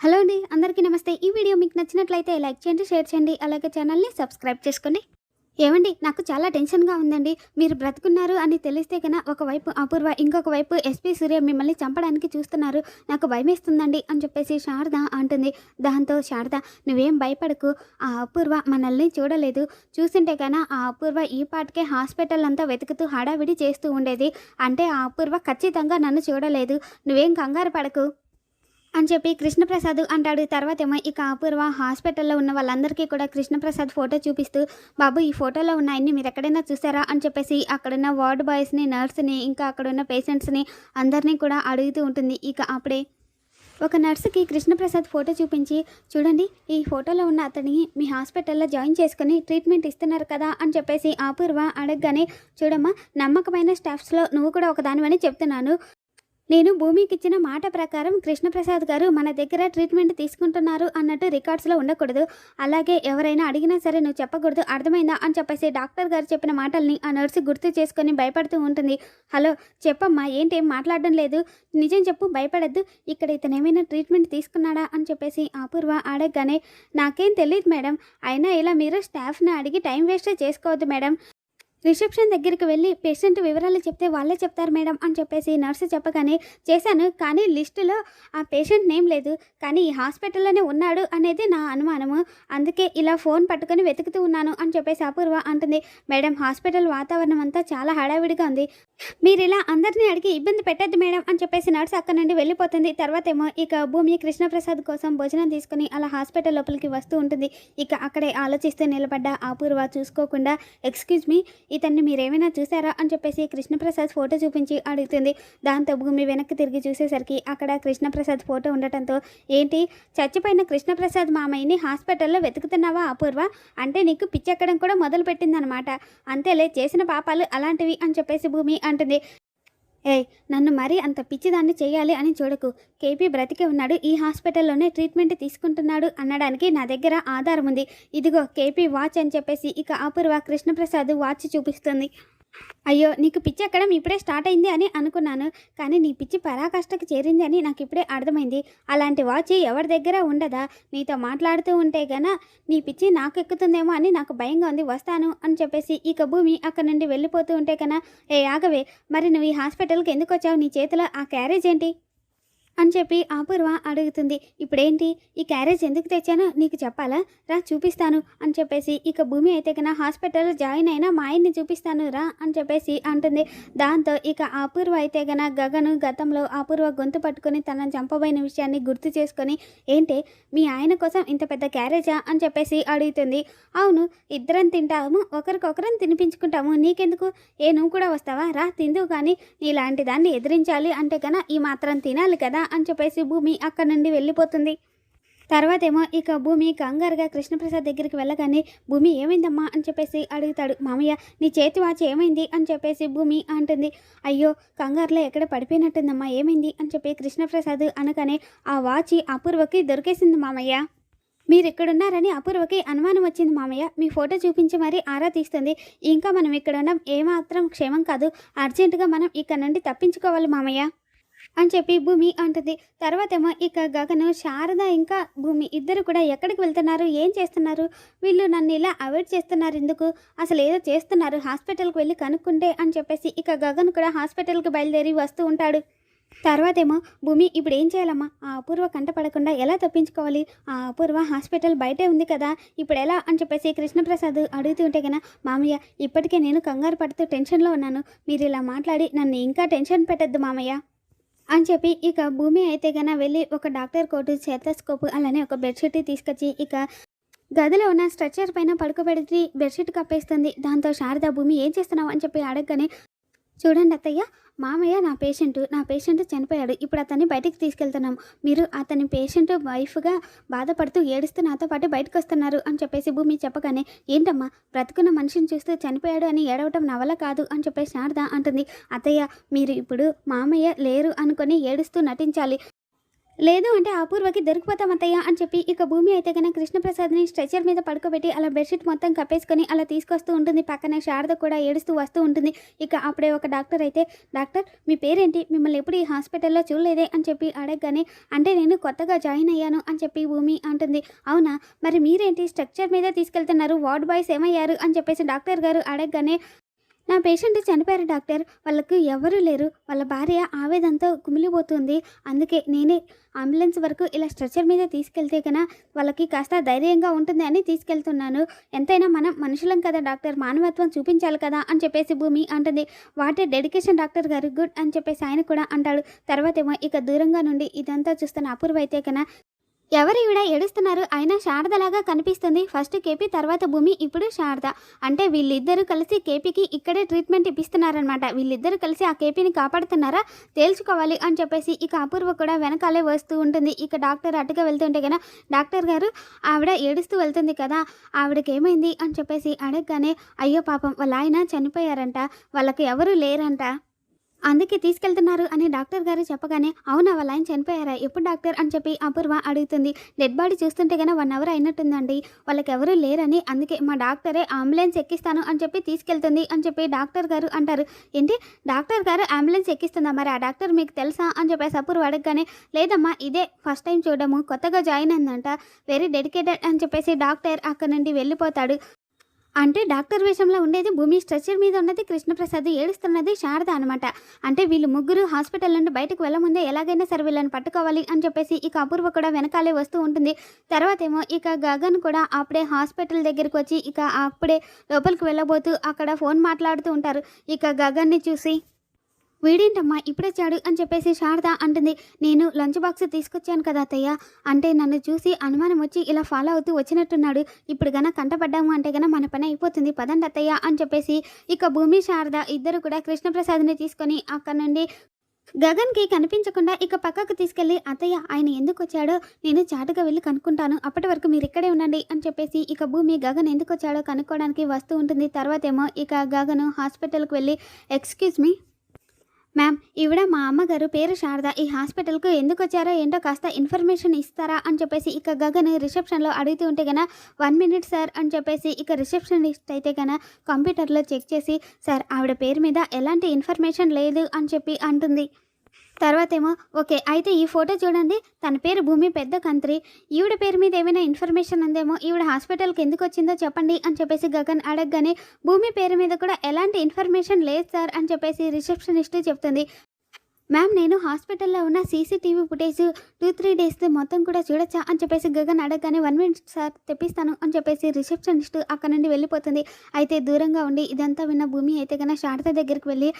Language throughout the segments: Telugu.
హలో అండి అందరికీ నమస్తే. ఈ వీడియో మీకు నచ్చినట్లయితే లైక్ చేయండి షేర్ చేయండి అలాగే ఛానల్ని సబ్స్క్రైబ్ చేసుకోండి. ఏమండి నాకు చాలా టెన్షన్గా ఉందండి. మీరు బ్రతుకున్నారు అని తెలిస్తే కన్నా ఒకవైపు అపూర్వ ఇంకొక వైపు ఎస్పీ సూర్య మిమ్మల్ని చంపడానికి చూస్తున్నారు. నాకు భయమేస్తుందండి అని చెప్పేసి శారద అంటుంది. దాంతో శారద నువ్వేం భయపడకు. ఆ అపూర్వ మనల్ని చూడలేదు. చూసింటే కన్నా ఆ అపూర్వ ఈ పాటికే హాస్పిటల్ అంతా వెతుకుతూ హడావిడి చేస్తూ ఉండేది. అంటే ఆ అపూర్వ ఖచ్చితంగా నన్ను చూడలేదు. నువ్వేం కంగారు పడకు. అని చెప్పి కృష్ణప్రసాద్ అంటాడు. తర్వాత ఏమో ఇక అపూర్వ హాస్పిటల్లో ఉన్న వాళ్ళందరికీ కూడా కృష్ణప్రసాద్ ఫోటో చూపిస్తూ బాబు ఈ ఫోటోలో ఉన్న అన్ని మీరు ఎక్కడైనా చూసారా? అని చెప్పేసి అక్కడున్న వార్డ్ బాయ్స్ని నర్స్ని ఇంకా అక్కడున్న పేషెంట్స్ని అందరినీ కూడా అడుగుతూ ఉంటుంది. ఇక అప్పుడే ఒక నర్సుకి కృష్ణప్రసాద్ ఫోటో చూపించి చూడండి ఈ ఫోటోలో ఉన్న అతడిని మీ హాస్పిటల్లో జాయిన్ చేసుకుని ట్రీట్మెంట్ ఇస్తున్నారు కదా? అని చెప్పేసి అపూర్వ అడగగానే చూడమ్మా నమ్మకమైన స్టాఫ్స్లో నువ్వు కూడా ఒకదానివని చెప్తున్నాను. నేను భూమికి ఇచ్చిన మాట ప్రకారం కృష్ణప్రసాద్ గారు మన దగ్గర ట్రీట్మెంట్ తీసుకుంటున్నారు అన్నట్టు రికార్డ్స్లో ఉండకూడదు. అలాగే ఎవరైనా అడిగినా సరే నువ్వు చెప్పకూడదు అర్థమైందా అని చెప్పేసి డాక్టర్ గారు చెప్పిన మాటల్ని ఆ నర్సు గుర్తు చేసుకొని భయపడుతూ ఉంటుంది. హలో చెప్పమ్మా ఏంటేం మాట్లాడడం లేదు? నిజం చెప్పు భయపడద్దు. ఇక్కడ ఇతను ఏమైనా ట్రీట్మెంట్ తీసుకున్నాడా అని చెప్పేసి అపూర్వ అడగగానే నాకేం తెలియదు మేడం. అయినా ఇలా మీరు స్టాఫ్ని అడిగి టైం వేస్ట్ చేసుకోవద్దు మేడం. రిసెప్షన్ దగ్గరికి వెళ్ళి పేషెంట్ వివరాలు చెప్తే వాళ్ళే చెప్తారు మేడం అని చెప్పేసి నర్సు చెప్పగానే చేశాను. కానీ లిస్టులో ఆ పేషెంట్ నేమ్ లేదు. కానీ ఈ హాస్పిటల్లోనే ఉన్నాడు అనేది నా అనుమానము. అందుకే ఇలా ఫోన్ పట్టుకొని వెతుకుతూ ఉన్నాను అని చెప్పేసి అపూర్వ అంటుంది. మేడం హాస్పిటల్ వాతావరణం అంతా చాలా హడావిడిగా ఉంది. మీరు ఇలా అందరినీ అడిగి ఇబ్బంది పెట్టద్దు మేడం అని చెప్పేసి నర్సు అక్కడ నుండి వెళ్ళిపోతుంది. తర్వాత ఏమో ఇక భూమి కృష్ణప్రసాద్ కోసం భోజనం తీసుకుని అలా హాస్పిటల్ లోపలికి వస్తూ ఉంటుంది. ఇక అక్కడే ఆలోచిస్తూ నిలబడ్డ అపూర్వ చూసుకోకుండా ఎక్స్క్యూజ్ మీ ఇతన్ని మీరేమైనా చూసారా అని చెప్పేసి కృష్ణప్రసాద్ ఫోటో చూపించి అడుగుతుంది. దాంతో భూమి వెనక్కి తిరిగి చూసేసరికి అక్కడ కృష్ణప్రసాద్ ఫోటో ఉండటంతో ఏంటి? చచ్చిపోయిన కృష్ణప్రసాద్ మామయ్యని హాస్పిటల్లో వెతుకుతున్నావా అపూర్వ? అంటే నీకు పిచ్చెక్కడం కూడా మొదలు పెట్టిందనమాట అంతేలే చేసిన పాపాలు అలాంటివి అని చెప్పేసి భూమి అంటుంది. ఏయ్ నన్ను మరీ అంత పిచ్చిదాన్ని చేయాలి అని చూడకు. కేపీ బ్రతికే ఉన్నాడు ఈ హాస్పిటల్లోనే ట్రీట్మెంట్ తీసుకుంటున్నాడు అనడానికి నా దగ్గర ఆధారం ఉంది. ఇదిగో కేపీ వాచ్ అని చెప్పేసి ఇక అపూర్వ కృష్ణప్రసాద్ వాచ్ చూపిస్తుంది. అయ్యో నీకు పిచ్చి ఎక్కడం ఇప్పుడే స్టార్ట్ అయింది అని అనుకున్నాను. కానీ నీ పిచ్చి పరాకాష్ఠకు చేరింది అని నాకు ఇప్పుడే అర్థమైంది. అలాంటి వాచ్ ఎవరి దగ్గర ఉండదా? నీతో మాట్లాడుతూ ఉంటే గన నీ పిచ్చి నాకు ఎక్కుతుందేమో అని నాకు భయంగా ఉంది. వస్తాను అని చెప్పేసి ఇక భూమి అక్కడ నుండి వెళ్ళిపోతూ ఉంటే కన్నా ఏ ఆగవే మరి నువ్వు ఈ హాస్పిటల్కి ఎందుకు వచ్చావు నీ చేతిలో ఆ క్యారేజ్ ఏంటి? అని చెప్పి అపూర్వ అడుగుతుంది. ఇప్పుడేంటి? ఈ క్యారేజ్ ఎందుకు తెచ్చానో నీకు చెప్పాలా? రా చూపిస్తాను అని చెప్పేసి ఇక భూమి అయితే కన్నా హాస్పిటల్లో జాయిన్ అయినా మా ఆయన్ని చూపిస్తాను రా అని చెప్పేసి అంటుంది. దాంతో ఇక అపూర్వ అయితే గన గగను గతంలో అపూర్వ గొంతు పట్టుకొని తనను చంపబోయిన విషయాన్ని గుర్తు చేసుకొని ఏంటి మీ ఆయన కోసం ఇంత పెద్ద క్యారేజా? అని చెప్పేసి అడుగుతుంది. అవును ఇద్దరం తింటాము ఒకరికొకరం తినిపించుకుంటాము. నీకెందుకు? ఏ నువ్వు కూడా వస్తావా? రా తిందువు కానీ నీలాంటి దాన్ని ఎదిరించాలి అంటే కన్నా ఈ మాత్రం తినాలి కదా అని చెప్పేసి భూమి అక్కడ నుండి వెళ్ళిపోతుంది. తర్వాత ఏమో ఇక భూమి కంగారుగా కృష్ణప్రసాద్ దగ్గరికి వెళ్ళగానే భూమి ఏమైందమ్మా? అని చెప్పేసి అడుగుతాడు. మామయ్య నీ చేతి వాచ్ ఏమైంది? అని చెప్పేసి భూమి అంటుంది. అయ్యో కంగారులో ఎక్కడ పడిపోయినట్టుందమ్మా ఏమైంది? అని చెప్పి కృష్ణప్రసాద్ అనగానే ఆ వాచి అపూర్వకి దొరికేసింది మామయ్య. మీరు ఇక్కడున్నారని అపూర్వకి అనుమానం వచ్చింది మామయ్య. మీ ఫోటో చూపించి మరీ ఆరా తీస్తుంది. ఇంకా మనం ఇక్కడ ఉండడం ఏమాత్రం క్షేమం కాదు. అర్జెంటుగా మనం ఇక్కడ నుండి తప్పించుకోవాలి మామయ్య. అని చెప్పి భూమి అంటుంది. తర్వాత ఏమో ఇక గగను శారద ఇంకా భూమి ఇద్దరు కూడా ఎక్కడికి వెళ్తున్నారు? ఏం చేస్తున్నారు? వీళ్ళు నన్ను ఇలా అవాయిడ్ చేస్తున్నారు ఎందుకు? అసలు ఏదో చేస్తున్నారు. హాస్పిటల్కి వెళ్ళి కనుక్కుంటే అని చెప్పేసి ఇక గగన్ కూడా హాస్పిటల్కి బయలుదేరి వస్తూ ఉంటాడు. తర్వాత ఏమో భూమి ఇప్పుడు ఏం చేయాలమ్మా? ఆ అపూర్వ కంట పడకుండా ఎలా తప్పించుకోవాలి? ఆ అపూర్వ హాస్పిటల్ బయటే ఉంది కదా ఇప్పుడు ఎలా? అని చెప్పేసి కృష్ణప్రసాద్ అడుగుతూ ఉంటే కదా మామయ్య ఇప్పటికే నేను కంగారు పడుతూ టెన్షన్లో ఉన్నాను. మీరు ఇలా మాట్లాడి నన్ను ఇంకా టెన్షన్ పెట్టద్దు మామయ్య. అని చెప్పి ఇక భూమి అయితే గన వెళ్ళి ఒక డాక్టర్ కోటు చేతస్కోప్ అలానే ఒక బెడ్షీట్ తీసుకొచ్చి ఇక గదిలో ఉన్న స్ట్రెచ్చర్ పైన పడుకోబెడితే బెడ్షీట్ కప్పేస్తుంది. దాంతో శారద భూమి ఏం చేస్తున్నావు? అని చెప్పి అడగగానే చూడండి అత్తయ్య మామయ్య నా పేషెంట్ నా పేషెంట్ చనిపోయాడు. ఇప్పుడు అతన్ని బయటికి తీసుకెళ్తున్నాం. మీరు అతని పేషెంట్ వైఫ్గా బాధపడుతూ ఏడుస్తూ నాతో పాటు బయటకు వస్తున్నారు అని చెప్పేసి భూమి చెప్పగానే ఏంటమ్మా బ్రతుకున్న మనిషిని చూస్తూ చనిపోయాడు అని ఏడవటం నా వల్ల కాదు అని చెప్పేసి శారద అంటుంది. అత్తయ్య మీరు ఇప్పుడు మామయ్య లేరు అనుకొని ఏడుస్తూ నటించాలి. లేదు అంటే అపూర్వకి దొరికిపోతాం అత్తయ్య అని చెప్పి ఇక భూమి అయితే కనుక కృష్ణప్రసాద్ని స్ట్రెచర్ మీద పడుకోబెట్టి అలా బెడ్షీట్ మొత్తం కప్పేసుకొని అలా తీసుకొస్తూ ఉంటుంది. పక్కనే శారద కూడా ఏడుస్తూ వస్తూ ఉంటుంది. ఇక అప్పుడే ఒక డాక్టర్ అయితే డాక్టర్ మీ పేరేంటి? మిమ్మల్ని ఎప్పుడు ఈ హాస్పిటల్లో చూడలేదే? అని చెప్పి అడగగానే అంటే నేను కొత్తగా జాయిన్ అయ్యాను అని చెప్పి భూమి అంటుంది. అవునా? మరి మీరేంటి? స్ట్రక్చర్ మీద తీసుకెళ్తున్నారు? వార్డ్ బాయ్స్ ఏమయ్యారు? అని చెప్పేసి డాక్టర్ గారు అడగగానే నా పేషెంట్ చనిపోయారు డాక్టర్. వాళ్ళకు ఎవరూ లేరు. వాళ్ళ భార్య ఆవేదంతో కుమిలిపోతుంది. అందుకే నేనే అంబులెన్స్ వరకు ఇలా స్ట్రెచర్ మీద తీసుకెళ్తే కన్నా వాళ్ళకి కాస్త ధైర్యంగా ఉంటుంది అని తీసుకెళ్తున్నాను. ఎంతైనా మనం మనుషులం కదా డాక్టర్. మానవత్వం చూపించాలి కదా అని చెప్పేసి భూమి అంటుంది. వాటే డెడికేషన్ డాక్టర్ గారు. గుడ్ అని చెప్పేసి ఆయన కూడా అంటాడు. తర్వాత ఏమో ఇక దూరంగా నుండి ఇదంతా చూస్తున్న అపూర్వ అయితే కన్నా ఎవరివిడ ఏడుస్తున్నారు అయినా శారదలాగా కనిపిస్తుంది. ఫస్ట్ కేపీ తర్వాత భూమి ఇప్పుడు శారద. అంటే వీళ్ళిద్దరూ కలిసి కేపీకి ఇక్కడే ట్రీట్మెంట్ ఇప్పిస్తున్నారనమాట వీళ్ళిద్దరూ కలిసి ఆ కేపీని కాపాడుతున్నారా? తేల్చుకోవాలి అని చెప్పేసి ఇక అపూర్వ కూడా వెనకాలే వస్తూ ఉంటుంది. ఇక డాక్టర్ అటుగా వెళ్తుంటే కదా డాక్టర్ గారు ఆవిడ ఏడుస్తూ వెళ్తుంది కదా ఆవిడకి ఏమైంది? అని చెప్పేసి అడగగానే అయ్యో పాపం వాళ్ళ ఆయన చనిపోయారంట. వాళ్ళకి ఎవరు లేరంట. అందుకే తీసుకెళ్తున్నారు అని డాక్టర్ గారు చెప్పగానే అవునా వాళ్ళ ఆయన చనిపోయారా? ఎప్పుడు డాక్టర్? అని చెప్పి అపూర్వ అడుగుతుంది. డెడ్ బాడీ చూస్తుంటే కనుక వన్ అవర్ అయినట్టుందండి. వాళ్ళకి ఎవరు లేరని అందుకే మా డాక్టరే అంబులెన్స్ ఎక్కిస్తాను అని చెప్పి తీసుకెళ్తుంది అని చెప్పి డాక్టర్ గారు అంటారు. ఏంటి? డాక్టర్ గారు అంబులెన్స్ ఎక్కిస్తుందా? మరి ఆ డాక్టర్ మీకు తెలుసా? అని చెప్పేసి అపూర్వ అడగగానే లేదమ్మా ఇదే ఫస్ట్ టైం చూడము కొత్తగా జాయిన్ అయిందంట వెరీ డెడికేటెడ్ అని చెప్పేసి డాక్టర్ అక్కడ నుండి వెళ్ళిపోతాడు. అంటే డాక్టర్ వేషంలో ఉండేది భూమి స్ట్రెచర్ మీద ఉన్నది కృష్ణప్రసాద్ ఏడుస్తున్నది శారద అనమాట అంటే వీళ్ళు ముగ్గురు హాస్పిటల్ నుండి బయటకు వెళ్ళముందే ఎలాగైనా సరే వీళ్ళని పట్టుకోవాలి అని చెప్పేసి ఇక అపూర్వ కూడా వెనకాలే వస్తూ ఉంటుంది. తర్వాత ఏమో ఇక గగన్ కూడా అప్పుడే హాస్పిటల్ దగ్గరికి వచ్చి ఇక అప్పుడే లోపలికి వెళ్ళబోతూ అక్కడ ఫోన్ మాట్లాడుతూ ఉంటారు. ఇక గగన్ని చూసి వీడేంటమ్మా ఇప్పుడొచ్చాడు అని చెప్పేసి శారద అంటుంది. నేను లంచ్ బాక్స్ తీసుకొచ్చాను కదా అత్తయ్య. అంటే నన్ను చూసి అనుమానం వచ్చి ఇలా ఫాలో అవుతూ వచ్చినట్టున్నాడు. ఇప్పుడు గన కంటపడ్డాము అంటే గన మన పని అయిపోతుంది. పదండి అత్తయ్య అని చెప్పేసి ఇక భూమి శారద ఇద్దరు కూడా కృష్ణప్రసాద్ని తీసుకొని అక్కడ నుండి గగన్కి కనిపించకుండా ఇక పక్కకు తీసుకెళ్ళి అత్తయ్య ఆయన ఎందుకు వచ్చాడో నేను చాటుగా వెళ్ళి కనుక్కుంటాను. అప్పటి వరకు మీరు ఇక్కడే ఉండండి అని చెప్పేసి ఇక భూమి గగన్ ఎందుకు వచ్చాడో కనుక్కోవడానికి వస్తూ ఉంటుంది. తర్వాత ఏమో ఇక గగను హాస్పిటల్కి వెళ్ళి ఎక్స్క్యూజ్ మీ మ్యామ్ ఈవిడ మా అమ్మగారు పేరు శారద. ఈ హాస్పిటల్కు ఎందుకు వచ్చారో ఏంటో కాస్త ఇన్ఫర్మేషన్ ఇస్తారా అని చెప్పేసి ఇక గగన్ రిసెప్షన్లో అడుగుతూ ఉంటే గన వన్ మినిట్ సార్ అని చెప్పేసి ఇక రిసెప్షనిస్ట్ అయితే గన కంప్యూటర్లో చెక్ చేసి సార్ ఆవిడ పేరు మీద ఎలాంటి ఇన్ఫర్మేషన్ లేదు అని చెప్పి అంటుంది. తర్వాత ఏమో ఓకే అయితే ఈ ఫోటో చూడండి. తన పేరు భూమి పెద్ద కంత్రి. ఈవిడ పేరు మీద ఏమైనా ఇన్ఫర్మేషన్ ఉందేమో ఈవిడ హాస్పిటల్కి ఎందుకు వచ్చిందో చెప్పండి అని చెప్పేసి గగన్ అడగగానే భూమి పేరు మీద కూడా ఎలాంటి ఇన్ఫర్మేషన్ లేదు సార్ అని చెప్పేసి రిసెప్షనిస్ట్ చెప్తుంది. మ్యామ్ నేను హాస్పిటల్లో ఉన్న CCTV footage two three days మొత్తం కూడా చూడొచ్చా అని చెప్పేసి గగన్ అడగగానే వన్ మినిట్ సార్ తెప్పిస్తాను అని చెప్పేసి రిసెప్షనిస్ట్ అక్కడ నుండి వెళ్ళిపోతుంది. అయితే దూరంగా ఉండి ఇదంతా విన్న భూమి అయితే కన్నా శారద దగ్గరికి వెళ్ళి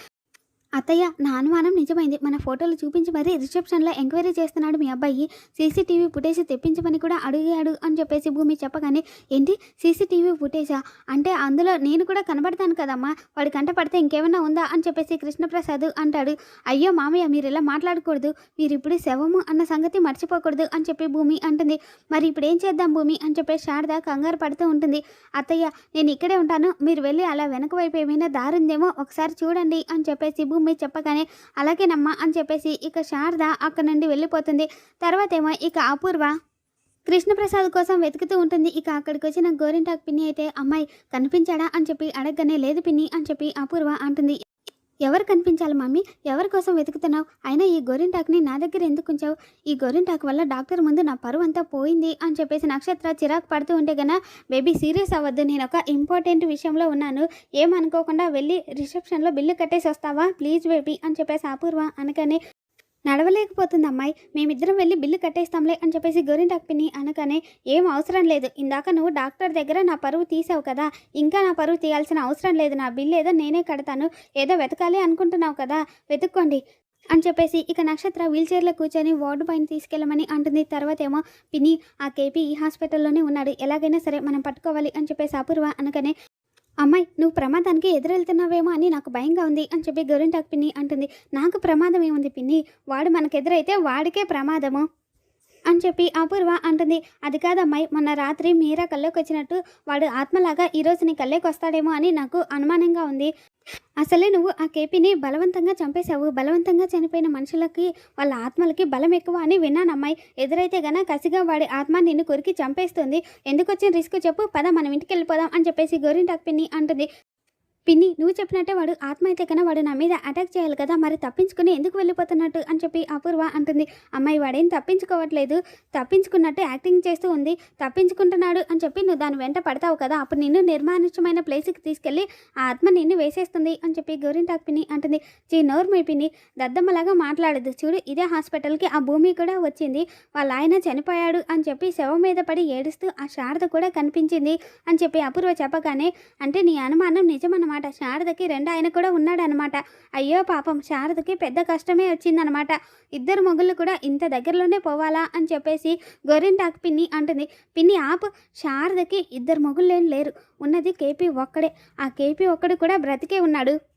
అత్తయ్య నా అనుమానం నిజమైంది. మన ఫోటోలు చూపించి మరీ రిసెప్షన్లో ఎంక్వైరీ చేస్తున్నాడు మీ అబ్బాయి. సీసీటీవీ ఫుటేజ్ తెప్పించమని కూడా అడిగాడు అని చెప్పేసి భూమి చెప్పగానే ఏంటి? సీసీటీవీ ఫుటేజా? అంటే అందులో నేను కూడా కనబడతాను కదమ్మా. వాడి కంట పడితే ఇంకేమైనా ఉందా? అని చెప్పేసి కృష్ణప్రసాద్ అంటాడు. అయ్యో మామయ్య మీరు ఇలా మాట్లాడకూడదు. మీరు ఇప్పుడు శవము అన్న సంగతి మర్చిపోకూడదు అని చెప్పి భూమి అంటుంది. మరి ఇప్పుడు ఏం చేద్దాం భూమి? అని చెప్పేసి శారద కంగారు పడుతూ ఉంటుంది. అత్తయ్య నేను ఇక్కడే ఉంటాను. మీరు వెళ్ళి అలా వెనక వైపు ఏమైనా దారుందేమో ఒకసారి చూడండి అని చెప్పేసి భూమి చెప్పగానే అలాగేనమ్మా అని చెప్పేసి ఇక శారద అక్కడ నుండి వెళ్ళిపోతుంది. తర్వాత ఏమో ఇక అపూర్వ కృష్ణప్రసాద్ కోసం వెతుకుతూ ఉంటుంది. ఇక అక్కడికి వచ్చిన గోరింటాకు పిన్ని అయితే అమ్మాయి కనిపించాడా? అని చెప్పి అడగగానే లేదు పిన్ని అని చెప్పి అపూర్వ అంటుంది. ఎవరు కనిపించాలి మమ్మీ ఎవరి కోసం వెతుకుతున్నావు? అయినా ఈ గోరింటాక్ని నా దగ్గర ఎందుకు ఉంచావు? ఈ గోరింటాక్ వల్ల డాక్టర్ ముందు నా పరువు అంతా పోయింది అని చెప్పేసి నక్షత్ర చిరాకు పడుతూ ఉంటే గన బేబీ సీరియస్ అవ్వద్దు. నేను ఒక ఇంపార్టెంట్ విషయంలో ఉన్నాను. ఏమనుకోకుండా వెళ్ళి రిసెప్షన్లో బిల్లు కట్టేసి వస్తావా? ప్లీజ్ బేబీ అని చెప్పేసి అపూర్వ అనగానే నడవలేకపోతుంది అమ్మాయి మేమిద్దరం వెళ్ళి బిల్లు కట్టేస్తాంలే అని చెప్పేసి గోరింటాక్ పిన్ని అనగానే ఏం అవసరం లేదు. ఇందాక నువ్వు డాక్టర్ దగ్గర నా పరువు తీసావు కదా. ఇంకా నా పరువు తీయాల్సిన అవసరం లేదు. నా బిల్లు ఏదో నేనే కడతాను. ఏదో వెతకాలి అనుకుంటున్నావు కదా. వెతుక్కోండి. అని చెప్పేసి ఇక నక్షత్ర వీల్చైర్లో కూర్చొని వార్డు పైన తీసుకెళ్ళమని అంటుంది. తర్వాత ఏమో పిని ఆ కేపీ ఈ హాస్పిటల్లోనే ఉన్నాడు. ఎలాగైనా సరే మనం పట్టుకోవాలి అని చెప్పేసి అపూర్వ అనగానే అమ్మాయి నువ్వు ప్రమాదానికి ఎదురెళ్తున్నావేమో అని నాకు భయంగా ఉంది అని చెప్పి గోరింటాక్ పిన్ని అంటుంది. నాకు ప్రమాదం ఏముంది పిన్ని? వాడు మనకెదురైతే వాడికే ప్రమాదము. అని చెప్పి అపూర్వ అంటుంది. అది కాదమ్మాయి మొన్న రాత్రి మీరా కల్లోకి వచ్చినట్టు వాడు ఆత్మలాగా ఈరోజు నీ కల్లోకి వస్తాడేమో అని నాకు అనుమానంగా ఉంది. అసలే నువ్వు ఆ కేపీని బలవంతంగా చంపేశావు. బలవంతంగా చనిపోయిన మనుషులకి వాళ్ళ ఆత్మలకి బలం ఎక్కువ అని విన్నాను అమ్మాయి. ఎదురైతే గన కసిగా వాడి ఆత్మ నిన్ను కొరికి చంపేస్తుంది. ఎందుకు వచ్చిన రిస్క్ చెప్పు పద మనం ఇంటికి వెళ్ళిపోదాం అని చెప్పేసి గోరింటాక్ పిన్ని అంటుంది. పిన్ని నువ్వు చెప్పినట్టే వాడు ఆత్మ అయితే కన్నా వాడు నా మీద అటాక్ చేయాలి కదా మరి తప్పించుకుని ఎందుకు వెళ్ళిపోతున్నట్టు అని చెప్పి అపూర్వ అంటుంది. అమ్మాయి వాడేం తప్పించుకోవట్లేదు తప్పించుకున్నట్టు యాక్టింగ్ చేస్తూ ఉంది తప్పించుకుంటున్నాడు అని చెప్పి నువ్వు దాని వెంట పడతావు కదా అప్పుడు నిన్ను నిర్మానుష్యమైన ప్లేస్కి తీసుకెళ్ళి ఆ ఆత్మ నిన్ను వేసేస్తుంది అని చెప్పి గోరింటాక్ పిన్ని అంటుంది. చీ నోరు మీ పిన్ని దద్దమ్మలాగా మాట్లాడదు చూడు ఇదే హాస్పిటల్కి ఆ భూమి కూడా వచ్చింది. వాళ్ళ ఆయన చనిపోయాడు అని చెప్పి శవం మీద పడి ఏడుస్తూ ఆ శారద కూడా కనిపించింది అని చెప్పి అపూర్వ చెప్పగానే అంటే నీ అనుమానం నిజమన్నమాట శారదకి రెండు ఆయన కూడా ఉన్నాడనమాట అయ్యో పాపం శారదకి పెద్ద కష్టమే వచ్చిందనమాట ఇద్దరు మొగుళ్ళు కూడా ఇంత దగ్గరలోనే పోవాలా అని చెప్పేసి గోరింటాకు పిన్ని అంటుంది. పిన్ని ఆపు శారదకి ఇద్దరు మొగుళ్ళేం లేరు. ఉన్నది కేపీ ఒక్కడే. ఆ కేపీ ఒక్కడు కూడా బ్రతికే ఉన్నాడు.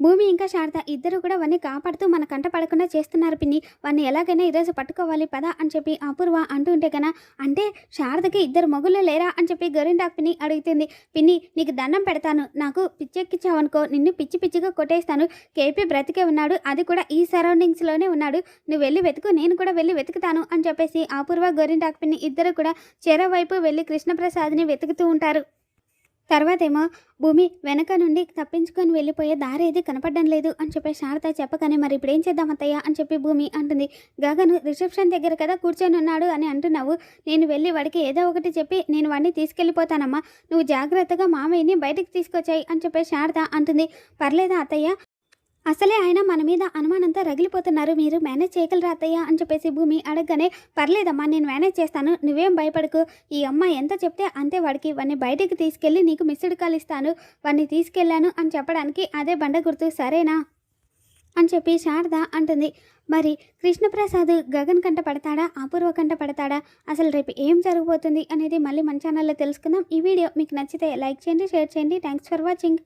భూమి ఇంకా శారద ఇద్దరు కూడా వాన్ని కాపాడుతూ మన కంట పడకుండా చేస్తున్నారు పిన్ని. వాన్ని ఎలాగైనా ఈరోజు పట్టుకోవాలి పదా అని చెప్పి అపూర్వ అంటూ ఉంటే కన్నా అంటే శారదకి ఇద్దరు మొగుళ్ళు లేరా అని చెప్పి గోరింటాకు పిన్ని అడుగుతుంది. పిన్ని నీకు దండం పెడతాను. నాకు పిచ్చెక్కిచ్చావనుకో నిన్ను పిచ్చి పిచ్చిగా కొట్టేస్తాను. కేపీ బ్రతికే ఉన్నాడు. అది కూడా ఈ సరౌండింగ్స్లోనే ఉన్నాడు. నువ్వు వెళ్ళి వెతుకు నేను కూడా వెళ్ళి వెతుకుతాను అని చెప్పేసి అపూర్వ గోరింటాకు పిన్ని ఇద్దరు కూడా చెరవైపు వెళ్ళి కృష్ణప్రసాద్ని వెతుకుతూ ఉంటారు. తర్వాతేమో భూమి వెనక నుండి తప్పించుకొని వెళ్ళిపోయే దారి ఏది కనపడడం లేదు అని చెప్పి శారద చెప్పగానే మరి ఇప్పుడు ఏం చేద్దాం అత్తయ్య అని చెప్పి భూమి అంటుంది. గగను రిసెప్షన్ దగ్గర కదా కూర్చొని ఉన్నాడు అని అంటున్నావు. నేను వెళ్ళి వాడికి ఏదో ఒకటి చెప్పి నేను వాడిని తీసుకెళ్ళిపోతానమ్మా. నువ్వు జాగ్రత్తగా మామయ్యని బయటకు తీసుకొచ్చాయి అని చెప్పి శారద అంటుంది. పర్లేదా అత్తయ్య? అసలే ఆయన మన మీద అనుమానంతో రగిలిపోతున్నారు. మీరు మేనేజ్ చేయగలరా అత్తయ్య? అని చెప్పేసి భూమి అడగగానే పర్లేదమ్మా నేను మేనేజ్ చేస్తాను. నువ్వేం భయపడకు. ఈ అమ్మ ఎంత చెప్తే అంతే వాడికి. వాడిని బయటికి తీసుకెళ్ళి నీకు మిస్డ్ కాల్ ఇస్తాను. వాడిని తీసుకెళ్ళాను అని చెప్పడానికి అదే బండ గుర్తు. సరేనా? అని చెప్పి శారద అంటుంది. మరి కృష్ణప్రసాద్ గగన్ కంట పడతాడా? అపూర్వ కంట పడతాడా? అసలు రేపు ఏం జరగబోతుంది అనేది మళ్ళీ మన ఛానల్లో తెలుసుకుందాం. ఈ వీడియో మీకు నచ్చితే లైక్ చేయండి షేర్ చేయండి. Thanks for watching